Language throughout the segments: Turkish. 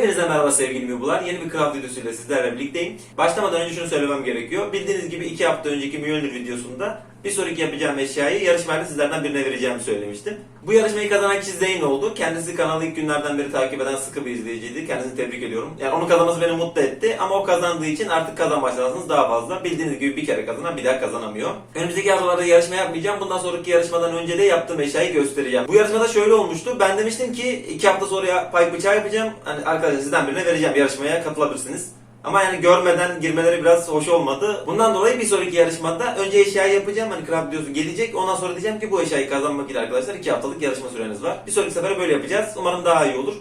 Hepinize merhaba sevgili Mübular. Yeni bir craft videosuyla sizlerle birlikteyim. Başlamadan önce şunu söylemem gerekiyor. Bildiğiniz gibi 2 hafta önceki Mjolnir videosunda bir sonraki yapacağım eşyayı yarışmayla sizlerden birine vereceğimi söylemiştim. Bu yarışmayı kazanan kişi Zeyn oldu. Kendisi kanalı ilk günlerden beri takip eden sıkı bir izleyiciydi. Kendisini tebrik ediyorum. Yani onun kazanması beni mutlu etti ama o kazandığı için artık kazanma şansınız daha fazla. Bildiğiniz gibi bir kere kazanan bir daha kazanamıyor. Önümüzdeki haftalarda yarışma yapmayacağım. Bundan sonraki yarışmadan önce de yaptığım eşyayı göstereceğim. Bu yarışmada şöyle olmuştu. Ben demiştim ki 2 hafta sonra pay bıçağı yapacağım. Hani arkadaşlar sizden birine vereceğim. Yarışmaya katılabilirsiniz. Ama yani görmeden girmeleri biraz hoş olmadı. Bundan dolayı bir sonraki yarışmada önce eşyayı yapacağım. Hani craft videosu gelecek. Ondan sonra diyeceğim ki bu eşyayı kazanmak için arkadaşlar 2 haftalık yarışma süreniz var. Bir sonraki sefere böyle yapacağız. Umarım daha iyi olur.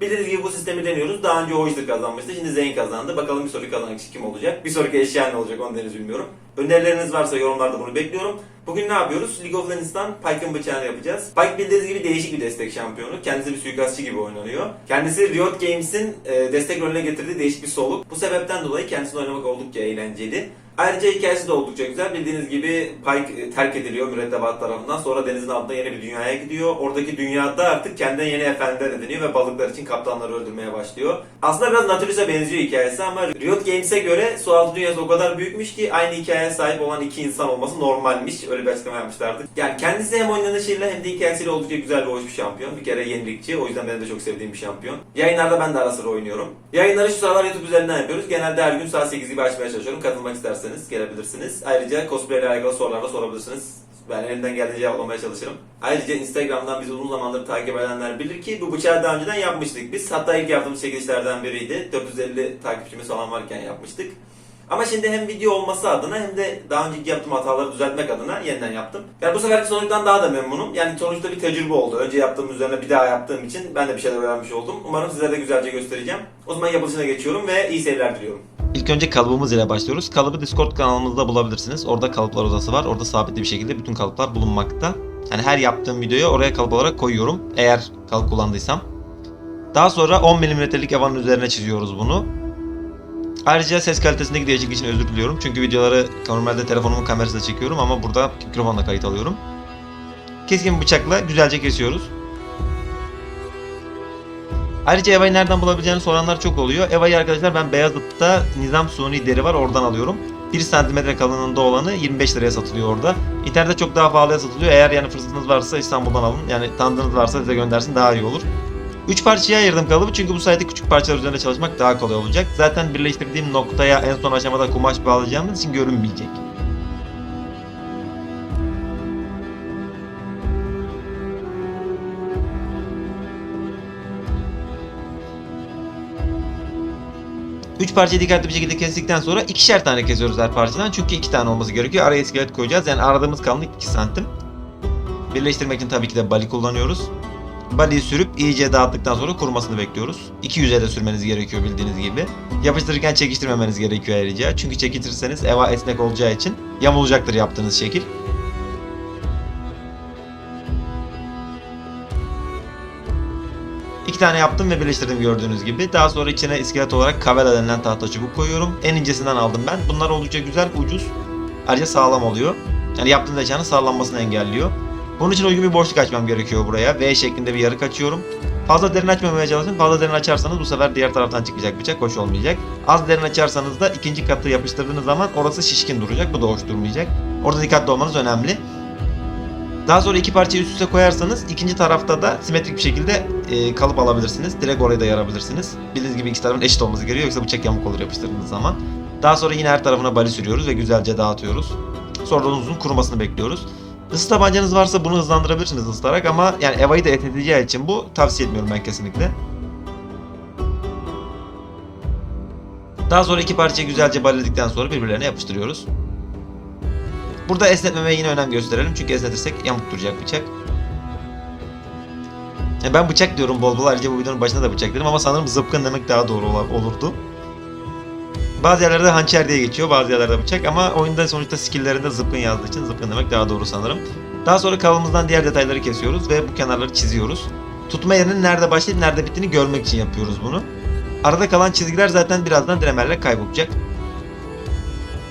Bildiğiniz gibi bu sistemi deniyoruz. Daha önce Oyster kazanmıştı. Şimdi Zeyn kazandı. Bakalım bir sonraki kazanan kişi kim olacak? Bir sonraki eşya ne olacak onu henüz bilmiyorum. Önerileriniz varsa yorumlarda bunu bekliyorum. Bugün ne yapıyoruz? League of Legends'tan Pyke'ın bıçağını yapacağız. Pyke bildiğiniz gibi değişik bir destek şampiyonu. Kendisi bir suikastçı gibi oynanıyor. Kendisi Riot Games'in e, destek rolüne getirdiği değişik bir soluk. Bu sebepten dolayı kendisini oynamak oldukça eğlenceli. Ayrıca hikayesi de oldukça güzel. Bildiğiniz gibi Pike e, terk ediliyor mürettebat tarafından. Sonra denizin altında yeni bir dünyaya gidiyor. Oradaki dünyada artık kendine yeni efendiler ediniyor ve balıklar için kaptanları öldürmeye başlıyor. Aslında biraz Nautilus'a benziyor hikayesi ama Riot Games'e göre sualtı dünyası o kadar büyükmüş ki aynı hikayeye sahip olan iki insan olması normalmiş. Öyle bir açıklama yapmışlardı. Yani kendisi hem oynanışıyla hem de hikayesiyle oldukça güzel ve hoş bir şampiyon. Bir kere yenilikçi. O yüzden benim de çok sevdiğim bir şampiyon. Yayınlarda ben de ara sıra oynuyorum. Yayınları şu sıralar YouTube üzerinden yapıyoruz. Genelde her gün saat 8 gibi açmaya çalışıyorum. Katılmak isterseniz gelebilirsiniz. Ayrıca cosplay ile alakalı sorular da sorabilirsiniz. Ben elimden geldiğince cevaplamaya çalışırım. Ayrıca Instagram'dan bizi uzun zamandır takip edenler bilir ki bu bıçağı daha önceden yapmıştık biz. Hatta ilk yaptığımız çekilişlerden biriydi. 450 takipçimiz falan varken yapmıştık. Ama şimdi hem video olması adına hem de daha önceki yaptığım hataları düzeltmek adına yeniden yaptım. Yani bu seferki sonuçtan daha da memnunum. Yani sonuçta bir tecrübe oldu. Önce yaptığım üzerine bir daha yaptığım için ben de bir şeyler öğrenmiş oldum. Umarım sizlere de güzelce göstereceğim. O zaman yapılışına geçiyorum ve iyi seyirler diliyorum. İlk önce kalıbımız ile başlıyoruz. Kalıbı Discord kanalımızda bulabilirsiniz. Orada kalıplar odası var. Orada sabitli bir şekilde bütün kalıplar bulunmakta. Yani her yaptığım videoya oraya kalıp olarak koyuyorum. Eğer kalıp kullandıysam. Daha sonra 10 mm'lik havanın üzerine çiziyoruz bunu. Ayrıca ses kalitesindeki değişiklik için özür diliyorum. Çünkü videoları normalde telefonumun kamerasıyla çekiyorum ama burada mikrofonla kayıt alıyorum. Keskin bıçakla güzelce kesiyoruz. Ayrıca Eva'yı nereden bulabileceğini soranlar çok oluyor. Eva'yı arkadaşlar ben Beyazıt'ta Nizam Suni deri var oradan alıyorum. 1 cm kalınlığında olanı 25 liraya satılıyor orada. İnternette çok daha pahalıya satılıyor. Eğer yani fırsatınız varsa İstanbul'dan alın. Yani tanıdığınız varsa size göndersin daha iyi olur. 3 parçaya ayırdım kalıbı çünkü bu sayede küçük parçalar üzerinde çalışmak daha kolay olacak. Zaten birleştirdiğim noktaya en son aşamada kumaş bağlayacağımız için görünmeyecek. Üç parçayı dikkatli bir şekilde kestikten sonra ikişer tane kesiyoruz her parçadan. Çünkü iki tane olması gerekiyor. Araya iskelet koyacağız. Yani aradığımız kalınlık 2 santim. Birleştirmek için tabii ki de bali kullanıyoruz. Baliyi sürüp iyice dağıttıktan sonra kurumasını bekliyoruz. 200'e de sürmeniz gerekiyor bildiğiniz gibi. Yapıştırırken çekiştirmemeniz gerekiyor ayrıca. Çünkü çekiştirirseniz eva esnek olacağı için yamulacaktır yaptığınız şekil. İki tane yaptım ve birleştirdim gördüğünüz gibi. Daha sonra içine iskelet olarak kavela denilen tahta çubuk koyuyorum. En incesinden aldım ben. Bunlar oldukça güzel, ucuz. Ayrıca sağlam oluyor. Yani yaptığınız eşyanın sağlanmasını engelliyor. Bunun için uygun bir boşluk açmam gerekiyor buraya. V şeklinde bir yarık açıyorum. Fazla derin açmamaya çalışın. Fazla derin açarsanız bu sefer diğer taraftan çıkacak bıçak hoş olmayacak. Az derin açarsanız da ikinci katı yapıştırdığınız zaman orası şişkin duracak. Bu da hoş durmayacak. Orada dikkatli olmanız önemli. Daha sonra iki parçayı üst üste koyarsanız ikinci tarafta da simetrik bir şekilde e, kalıp alabilirsiniz. Direkt oraya da yarabilirsiniz. Bildiğiniz gibi iki tarafın eşit olması gerekiyor yoksa bıçak yamuk olur yapıştırdığınız zaman. Daha sonra yine her tarafına bali sürüyoruz ve güzelce dağıtıyoruz. Sonra uzun kurumasını bekliyoruz. Isı tabancanız varsa bunu hızlandırabilirsiniz ısıtarak ama yani Eva'yı da et için bu tavsiye etmiyorum ben kesinlikle. Daha sonra iki parçayı güzelce balledikten sonra birbirlerine yapıştırıyoruz. Burada esnetmemeye yine önem gösterelim çünkü esnetirsek yamuk duracak bıçak. Ben bıçak diyorum bol bol ayrıca bu videonun başında da bıçak dedim ama sanırım zıpkın demek daha doğru olurdu. Bazı yerlerde hançer diye geçiyor, bazı yerlerde bıçak ama oyunda sonuçta skill'lerinde zıpkın yazdığı için zıpkın demek daha doğru sanırım. Daha sonra kalıbımızdan diğer detayları kesiyoruz ve bu kenarları çiziyoruz. Tutma yerinin nerede başlayıp nerede bittiğini görmek için yapıyoruz bunu. Arada kalan çizgiler zaten birazdan diremerle kaybolacak.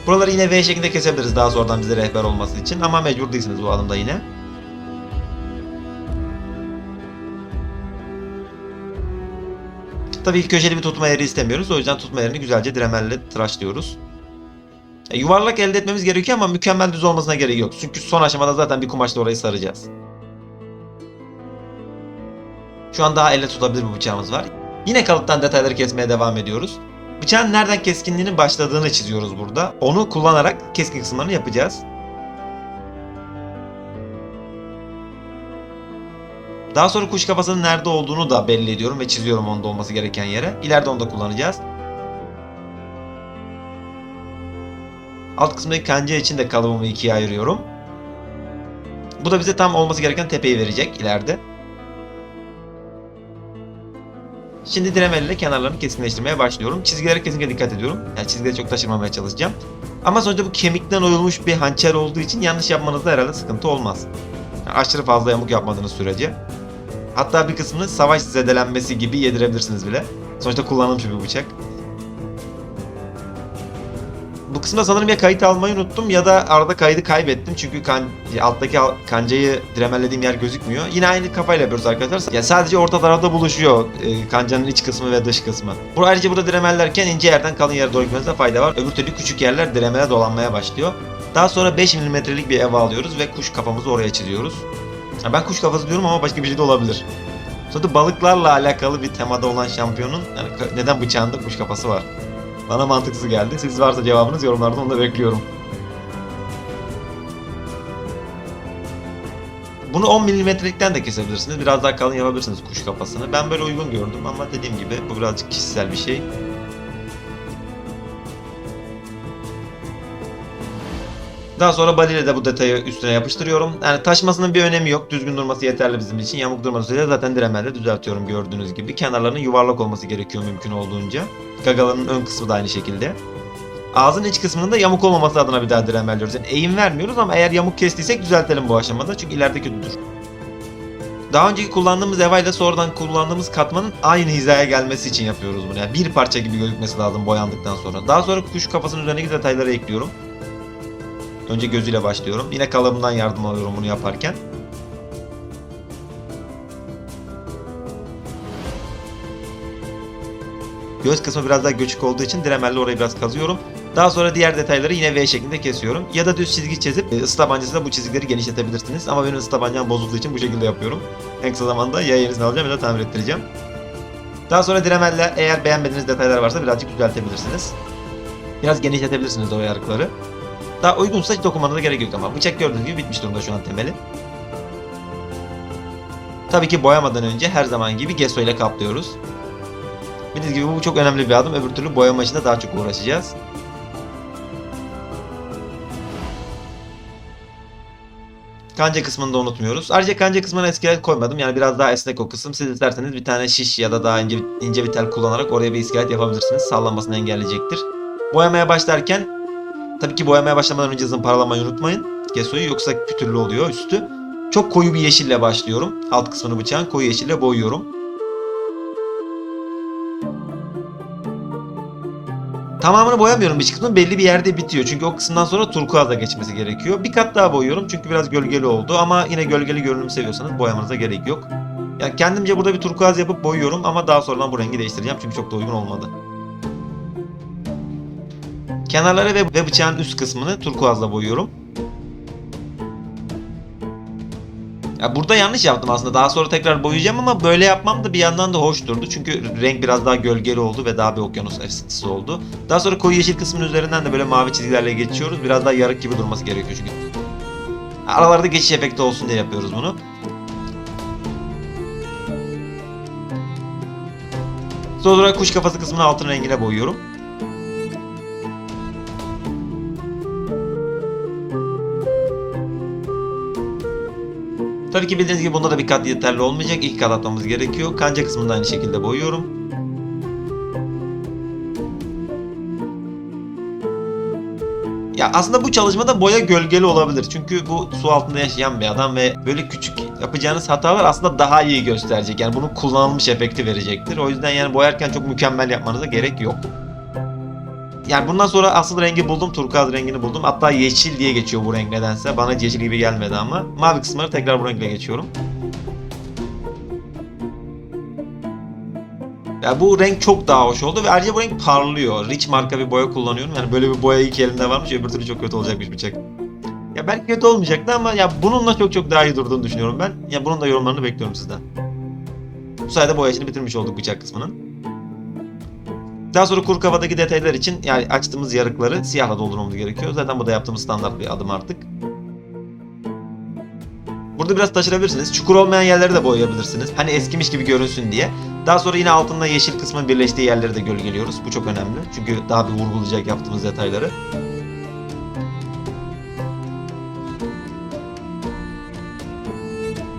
Buraları yine V şeklinde kesebiliriz daha sonradan bize rehber olması için ama mecbur değilsiniz bu adımda yine. Tabii köşeli bir tutma yeri istemiyoruz. O yüzden tutma yerini güzelce dremelle tıraşlıyoruz. E, yuvarlak elde etmemiz gerekiyor ama mükemmel düz olmasına gerek yok. Çünkü son aşamada zaten bir kumaşla orayı saracağız. Şu an daha elle tutabilir bir bıçağımız var. Yine kalıptan detayları kesmeye devam ediyoruz. Bıçağın nereden keskinliğinin başladığını çiziyoruz burada. Onu kullanarak keskin kısımlarını yapacağız. Daha sonra kuş kafasının nerede olduğunu da belli ediyorum ve çiziyorum onda olması gereken yere. İleride onu da kullanacağız. Alt kısmındaki kanca için de kalıbımı ikiye ayırıyorum. Bu da bize tam olması gereken tepeyi verecek ileride. Şimdi Dremel ile kenarlarını keskinleştirmeye başlıyorum. Çizgilere kesinlikle dikkat ediyorum. Yani çizgileri çok taşırmamaya çalışacağım. Ama sonuçta bu kemikten oyulmuş bir hançer olduğu için yanlış yapmanızda herhalde sıkıntı olmaz. Yani aşırı fazla yamuk yapmadığınız sürece. Hatta bir kısmını savaş zedelenmesi gibi yedirebilirsiniz bile. Sonuçta kullanılmış bir bıçak. Bu kısımda sanırım ya kayıt almayı unuttum ya da arada kaydı kaybettim. Çünkü kan, alttaki al- kancayı dremellediğim yer gözükmüyor. Yine aynı kafayla yapıyoruz arkadaşlar. Ya sadece orta tarafta buluşuyor e, kancanın iç kısmı ve dış kısmı. Bu ayrıca burada dremellerken ince yerden kalın yere doğru gitmenizde fayda var. Öbür türlü küçük yerler dremele dolanmaya başlıyor. Daha sonra 5 mm'lik bir eva alıyoruz ve kuş kafamızı oraya çiziyoruz. Ben kuş kafası diyorum ama başka bir şey de olabilir. Sonra balıklarla alakalı bir temada olan şampiyonun yani neden bıçağında kuş kafası var? Bana mantıksız geldi. Siz varsa cevabınız yorumlarda onu da bekliyorum. Bunu 10 milimetrelikten de kesebilirsiniz. Biraz daha kalın yapabilirsiniz kuş kafasını. Ben böyle uygun gördüm ama dediğim gibi bu birazcık kişisel bir şey. Daha sonra baliyle de bu detayı üstüne yapıştırıyorum. Yani taşmasının bir önemi yok. Düzgün durması yeterli bizim için. Yamuk durması sürece zaten dremelle düzeltiyorum gördüğünüz gibi. Kenarlarının yuvarlak olması gerekiyor mümkün olduğunca. Gagaların ön kısmı da aynı şekilde. Ağzın iç kısmının da yamuk olmaması adına bir daha dremelliyoruz. Yani eğim vermiyoruz ama eğer yamuk kestiysek düzeltelim bu aşamada. Çünkü ileride kötüdür. Daha önceki kullandığımız eva ile sonradan kullandığımız katmanın aynı hizaya gelmesi için yapıyoruz bunu. Yani bir parça gibi gözükmesi lazım boyandıktan sonra. Daha sonra kuş kafasının üzerindeki detayları ekliyorum. Önce gözüyle başlıyorum. Yine kalıbımdan yardım alıyorum bunu yaparken. Göz kısmı biraz daha göçük olduğu için dremelle orayı biraz kazıyorum. Daha sonra diğer detayları yine V şeklinde kesiyorum. Ya da düz çizgi çizip e, ısı tabancasıyla bu çizgileri genişletebilirsiniz. Ama benim ısı tabancam bozulduğu için bu şekilde yapıyorum. En kısa zamanda ya yenisini alacağım ya da tamir ettireceğim. Daha sonra dremelle eğer beğenmediğiniz detaylar varsa birazcık düzeltebilirsiniz. Biraz genişletebilirsiniz o yarıkları. Daha uygunsa hiç dokunmanıza gerek yok ama bıçak gördüğünüz gibi bitmiş durumda şu an temeli. Tabii ki boyamadan önce her zaman gibi gesso ile kaplıyoruz. Bildiğiniz gibi bu çok önemli bir adım. Öbür türlü boyama işinde daha çok uğraşacağız. Kanca kısmını da unutmuyoruz. Ayrıca kanca kısmına iskelet koymadım. Yani biraz daha esnek o kısım. Siz isterseniz bir tane şiş ya da daha ince, ince bir tel kullanarak oraya bir iskelet yapabilirsiniz. Sallanmasını engelleyecektir. Boyamaya başlarken tabii ki boyamaya başlamadan önce zımparalamayı unutmayın. Gesoyu yoksa pütürlü oluyor üstü. Çok koyu bir yeşille başlıyorum. Alt kısmını bıçağın koyu yeşille boyuyorum. Tamamını boyamıyorum iç kısmı belli bir yerde bitiyor. Çünkü o kısımdan sonra turkuazla geçmesi gerekiyor. Bir kat daha boyuyorum çünkü biraz gölgeli oldu ama yine gölgeli görünüm seviyorsanız boyamanıza gerek yok. Yani kendimce burada bir turkuaz yapıp boyuyorum ama daha sonradan bu rengi değiştireceğim çünkü çok da uygun olmadı. Kenarları ve, bıçağın üst kısmını turkuazla boyuyorum. Ya burada yanlış yaptım aslında. Daha sonra tekrar boyayacağım ama böyle yapmam da bir yandan da hoş durdu. Çünkü renk biraz daha gölgeli oldu ve daha bir okyanus esintisi oldu. Daha sonra koyu yeşil kısmın üzerinden de böyle mavi çizgilerle geçiyoruz. Biraz daha yarık gibi durması gerekiyor çünkü. Aralarda geçiş efekti olsun diye yapıyoruz bunu. Son olarak kuş kafası kısmını altın rengine boyuyorum. Tabii ki bildiğiniz gibi bunda da bir kat yeterli olmayacak. İlk kat atmamız gerekiyor. Kanca kısmını aynı şekilde boyuyorum. Ya aslında bu çalışmada boya gölgeli olabilir. Çünkü bu su altında yaşayan bir adam ve böyle küçük yapacağınız hatalar aslında daha iyi gösterecek. Yani bunun kullanılmış efekti verecektir. O yüzden yani boyarken çok mükemmel yapmanıza gerek yok. Yani bundan sonra asıl rengi buldum. Turkuaz rengini buldum. Hatta yeşil diye geçiyor bu renk nedense. Bana yeşil gibi gelmedi ama. Mavi kısımları tekrar bu renkle geçiyorum. Ya bu renk çok daha hoş oldu ve ayrıca bu renk parlıyor. Rich marka bir boya kullanıyorum. Yani böyle bir boya ilk elimde varmış öbür türlü çok kötü olacakmış bıçak. Ya belki kötü olmayacaktı ama ya bununla çok çok daha iyi durduğunu düşünüyorum ben. Ya bunun da yorumlarını bekliyorum sizden. Bu sayede boya işini bitirmiş olduk bıçak kısmının. Daha sonra kuru kafadaki detaylar için yani açtığımız yarıkları siyahla doldurmamız gerekiyor. Zaten bu da yaptığımız standart bir adım artık. Burada biraz taşırabilirsiniz. Çukur olmayan yerleri de boyayabilirsiniz. Hani eskimiş gibi görünsün diye. Daha sonra yine altında yeşil kısmın birleştiği yerleri de gölgeliyoruz. Bu çok önemli. Çünkü daha bir vurgulayacak yaptığımız detayları.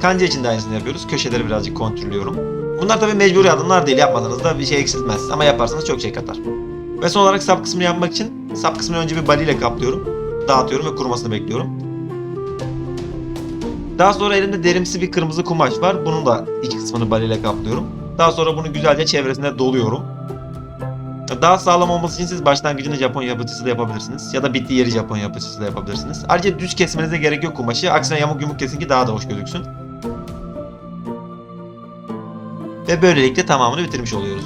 Kanca için de aynısını yapıyoruz. Köşeleri birazcık kontürlüyorum. Bunlar tabii mecburi adımlar değil. Yapmadığınızda bir şey eksiltmez. Ama yaparsanız çok şey katar. Ve son olarak sap kısmını yapmak için sap kısmını önce bir bali ile kaplıyorum. Dağıtıyorum ve kurumasını bekliyorum. Daha sonra elimde derimsi bir kırmızı kumaş var. Bunun da iç kısmını bali ile kaplıyorum. Daha sonra bunu güzelce çevresine doluyorum. Daha sağlam olması için siz başlangıcını Japon yapıcısı da yapabilirsiniz. Ya da bittiği yeri Japon yapıcısı da yapabilirsiniz. Ayrıca düz kesmenize gerek yok kumaşı. Aksine yamuk yumuk kesin ki daha da hoş gözüksün. Ve böylelikle tamamını bitirmiş oluyoruz.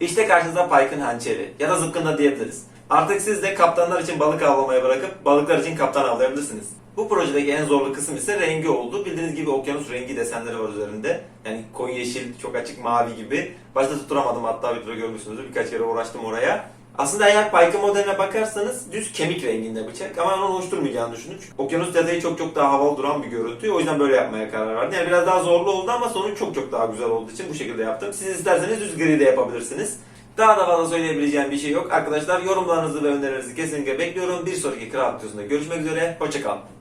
İşte karşınızda Pike'ın hançeri ya da zıpkında diyebiliriz. Artık siz de kaptanlar için balık avlamaya bırakıp balıklar için kaptan avlayabilirsiniz. Bu projedeki en zorlu kısım ise rengi oldu. Bildiğiniz gibi okyanus rengi desenleri var üzerinde. Yani koyu yeşil, çok açık mavi gibi. Başta tutturamadım hatta videoda görmüşsünüzdür. Birkaç kere uğraştım oraya. Aslında eğer Pike modeline bakarsanız düz kemik renginde bıçak ama onun oluşturmayacağını düşündük. Okyanus detayı çok çok daha havalı duran bir görüntü. O yüzden böyle yapmaya karar verdim. Yani biraz daha zorlu oldu ama sonuç çok çok daha güzel olduğu için bu şekilde yaptım. Siz isterseniz düz gri de yapabilirsiniz. Daha da fazla söyleyebileceğim bir şey yok. Arkadaşlar yorumlarınızı ve önerilerinizi kesinlikle bekliyorum. Bir sonraki Kral videosunda görüşmek üzere. Hoşçakalın.